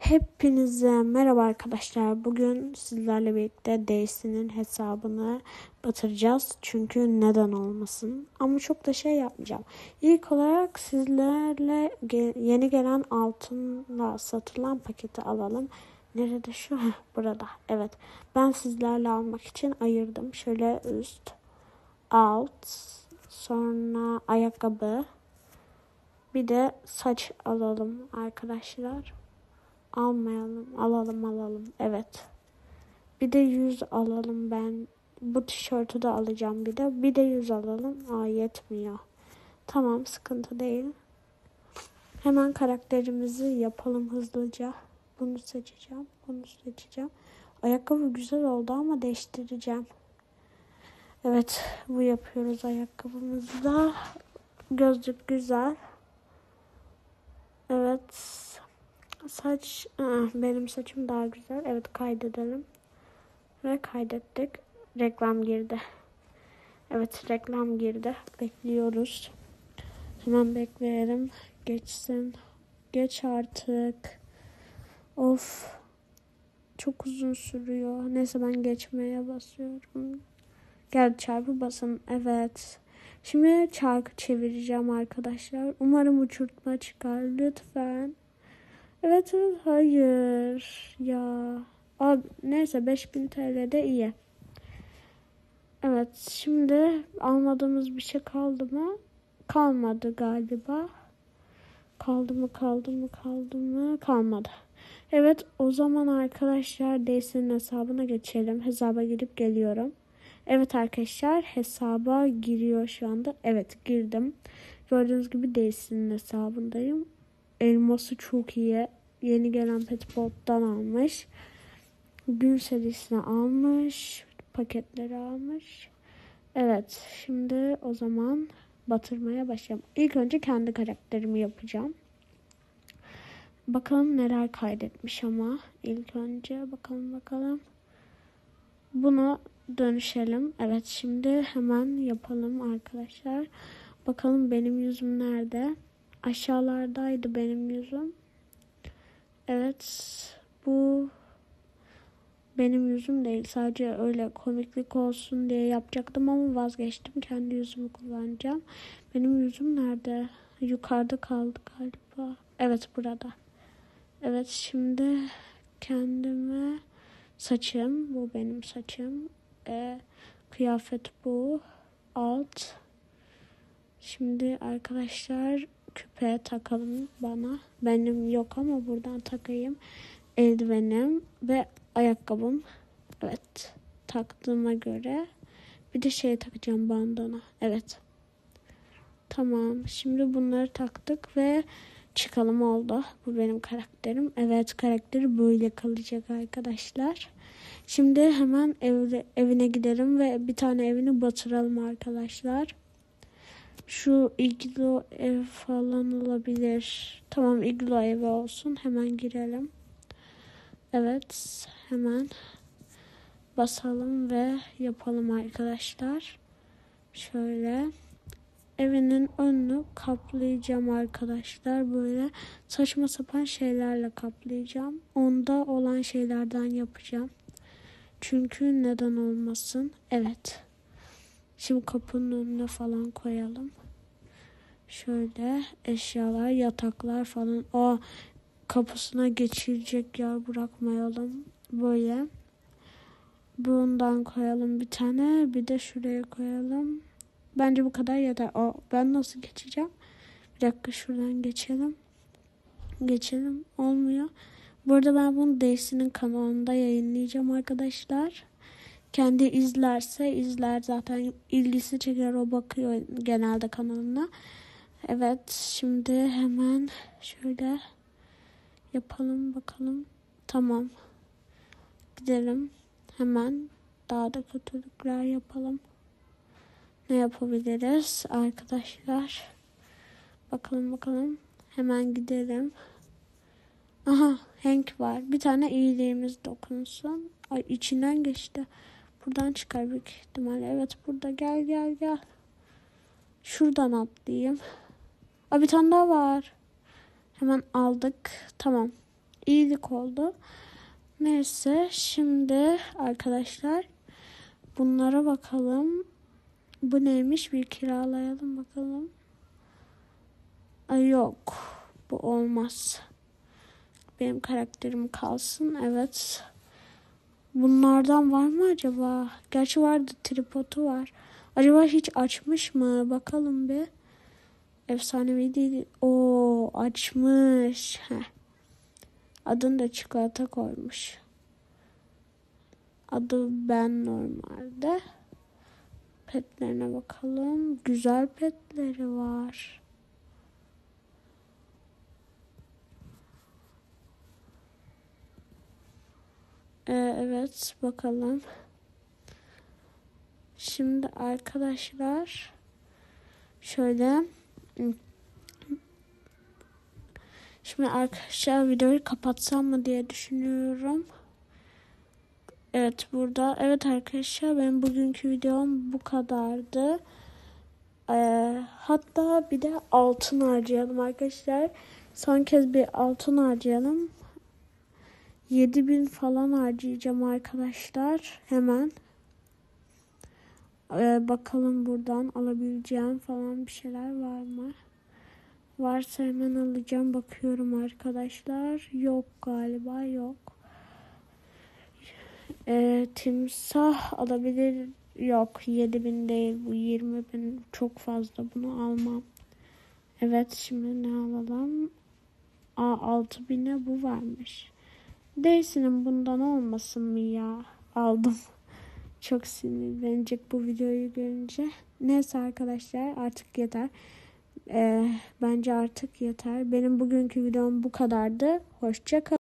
Hepinize merhaba arkadaşlar. Bugün sizlerle birlikte Daisy'nin hesabını batıracağız. Çünkü neden olmasın. Ama çok da şey yapmayacağım. İlk olarak sizlerle yeni gelen altınla satılan paketi alalım. Nerede şu? Burada. Evet. Ben sizlerle almak için ayırdım. Şöyle üst, alt, sonra ayakkabı. Bir de saç alalım arkadaşlar. Almayalım. Alalım alalım. Evet. Bir de yüz alalım ben. Bu tişörtü de alacağım bir de. Bir de yüz alalım. Aa yetmiyor. Tamam sıkıntı değil. Hemen karakterimizi yapalım hızlıca. Bunu seçeceğim. Bunu seçeceğim. Ayakkabı güzel oldu ama değiştireceğim. Evet bu yapıyoruz ayakkabımızı da. Gözlük güzel. Evet. Saç, benim saçım daha güzel. Evet kaydedelim. Ve kaydettik. Reklam girdi. Evet reklam girdi. Bekliyoruz. Hemen bekleyelim. Geçsin. Geç artık. Of. Çok uzun sürüyor. Neyse ben geçmeye basıyorum. Gel çarpı basın. Evet. Şimdi çarkı çevireceğim arkadaşlar. Umarım uçurtma çıkar. Lütfen. Evet hayır ya. Abi, neyse 5000 TL de iyi. Evet şimdi almadığımız bir şey kaldı mı? Kalmadı galiba. Kaldı mı kaldı mı kaldı mı? Kalmadı. Evet o zaman arkadaşlar Daisy'nin hesabına geçelim. Hesaba girip geliyorum. Evet arkadaşlar hesaba giriyor şu anda. Evet girdim. Gördüğünüz gibi Daisy'nin hesabındayım. Elması çok iyi. Yeni gelen Petpot'tan almış. Gün serisini almış. Paketleri almış. Evet. Şimdi o zaman batırmaya başlayalım. İlk önce kendi karakterimi yapacağım. Bakalım neler kaydetmiş ama. ilk önce bakalım bakalım. Bunu dönüşelim. Evet şimdi hemen yapalım arkadaşlar. Bakalım benim yüzüm nerede? Aşağılardaydı benim yüzüm. Evet. Bu benim yüzüm değil. Sadece öyle komiklik olsun diye yapacaktım ama vazgeçtim. Kendi yüzümü kullanacağım. Benim yüzüm nerede? Yukarıda kaldı galiba. Evet burada. Evet şimdi kendime saçım. Bu benim saçım. Ee, kıyafet bu. Alt. Şimdi arkadaşlar küpe takalım bana. Benim yok ama buradan takayım. Eldivenim ve ayakkabım. Evet. Taktığıma göre. Bir de şey takacağım bandana. Evet. Tamam. Şimdi bunları taktık ve çıkalım oldu. Bu benim karakterim. Evet karakteri böyle kalacak arkadaşlar. Şimdi hemen evde, evine gidelim ve bir tane evini batıralım arkadaşlar. Şu iglo ev falan olabilir. Tamam iglo evi olsun. Hemen girelim. Evet hemen basalım ve yapalım arkadaşlar. Şöyle evinin önünü kaplayacağım arkadaşlar. Böyle saçma sapan şeylerle kaplayacağım. Onda olan şeylerden yapacağım. Çünkü neden olmasın? Evet. Şimdi kapının önüne falan koyalım. Şöyle eşyalar, yataklar falan. O kapısına geçirecek yer bırakmayalım. Böyle. Bundan koyalım bir tane. Bir de şuraya koyalım. Bence bu kadar yeter. O, ben nasıl geçeceğim? Bir dakika şuradan geçelim. Geçelim. Olmuyor. Burada ben bunu Daisy'nin kanalında yayınlayacağım arkadaşlar. Kendi izlerse izler zaten ilgisi çeker o bakıyor genelde kanalına. Evet şimdi hemen şöyle yapalım bakalım. Tamam. Gidelim. Hemen daha da kötülükler yapalım. Ne yapabiliriz arkadaşlar? Bakalım bakalım. Hemen gidelim. Aha Hank var. Bir tane iyiliğimiz dokunsun. Ay içinden geçti. Buradan çıkar büyük ihtimalle. Evet burada gel gel gel. Şuradan atlayayım. Aa, bir tane daha var. Hemen aldık. Tamam. iyilik oldu. Neyse şimdi arkadaşlar bunlara bakalım. Bu neymiş bir kiralayalım bakalım. Ay yok bu olmaz. Benim karakterim kalsın evet. Bunlardan var mı acaba? Gerçi vardı tripodu var. Acaba hiç açmış mı? Bakalım bir. Efsanevi değil. O açmış. Heh. Adını da çikolata koymuş. Adı ben normalde. Petlerine bakalım. Güzel petleri var. Ee, evet bakalım. Şimdi arkadaşlar şöyle Şimdi arkadaşlar videoyu kapatsam mı diye düşünüyorum. Evet burada. Evet arkadaşlar benim bugünkü videom bu kadardı. Ee, hatta bir de altın harcayalım arkadaşlar. Son kez bir altın harcayalım. 7000 falan harcayacağım arkadaşlar. Hemen. Ee, bakalım buradan alabileceğim falan bir şeyler var mı? Varsa hemen alacağım. Bakıyorum arkadaşlar. Yok galiba yok. Ee, timsah alabilir. Yok 7000 değil bu 20000 çok fazla bunu almam. Evet şimdi ne alalım? Aa 6000'e bu varmış. Değilsinin bundan olmasın mı ya? Aldım. Çok sinirlenecek bu videoyu görünce. Neyse arkadaşlar artık yeter. Ee, bence artık yeter. Benim bugünkü videom bu kadardı. Hoşçakalın.